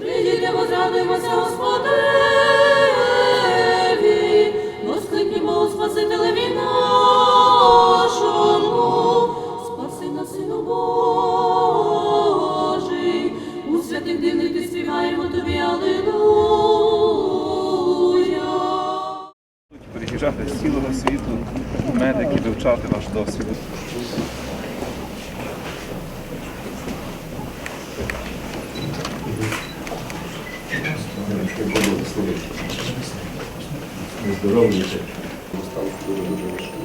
Прийдемо, зрадуємося Приїжджати з цілого світу, медики, вивчати ваш досвід. Здоров'я. Став дуже дуже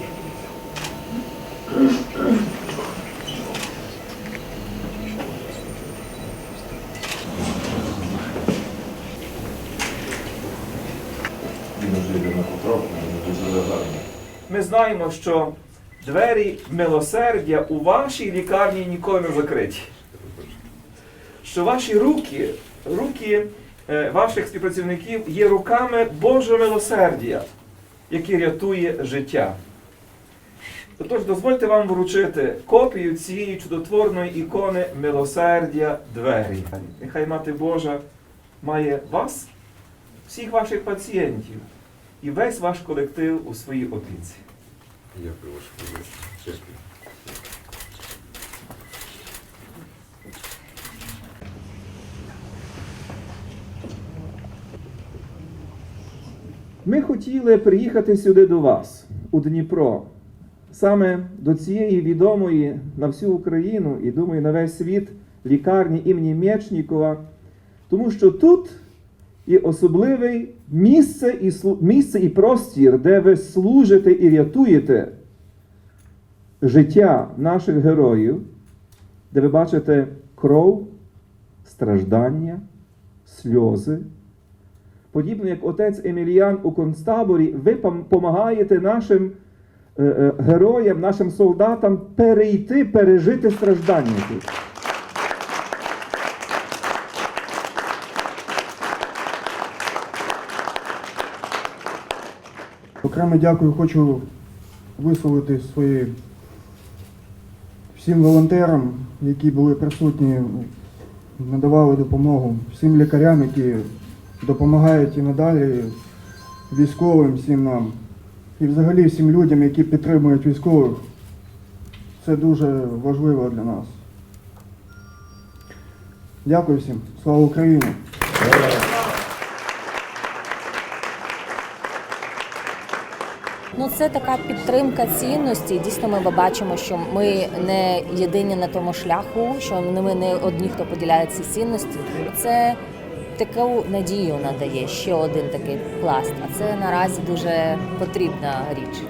Ми знаємо, що двері милосердя у вашій лікарні ніколи не закриті. Що ваші руки, руки е, ваших співпрацівників є руками Божого милосердя, яке рятує життя. Отож, дозвольте вам вручити копію цієї чудотворної ікони милосердя двері. Нехай Мати Божа має вас, всіх ваших пацієнтів і весь ваш колектив у своїй опіці. Дякую, ваше. Дякую. Ми хотіли приїхати сюди до вас, у Дніпро, саме до цієї відомої на всю Україну і думаю на весь світ лікарні імені Мєчнікова, тому що тут є особливе місце і, місце і простір, де ви служите і рятуєте життя наших героїв, де ви бачите кров, страждання, сльози. Подібно як отець Еміліян у концтаборі, ви допомагаєте нашим е, е, героям, нашим солдатам перейти, пережити страждання Окремо дякую, хочу висловити свої всім волонтерам, які були присутні, надавали допомогу, всім лікарям, які допомагають і надалі військовим, всім нам. І взагалі всім людям, які підтримують військових. Це дуже важливо для нас. Дякую всім. Слава Україні! Ну, це така підтримка цінності. Дійсно, ми бачимо, що ми не єдині на тому шляху, що ми не одні, хто поділяє ці цінності. Це таку надію надає ще один такий пласт. А це наразі дуже потрібна річ.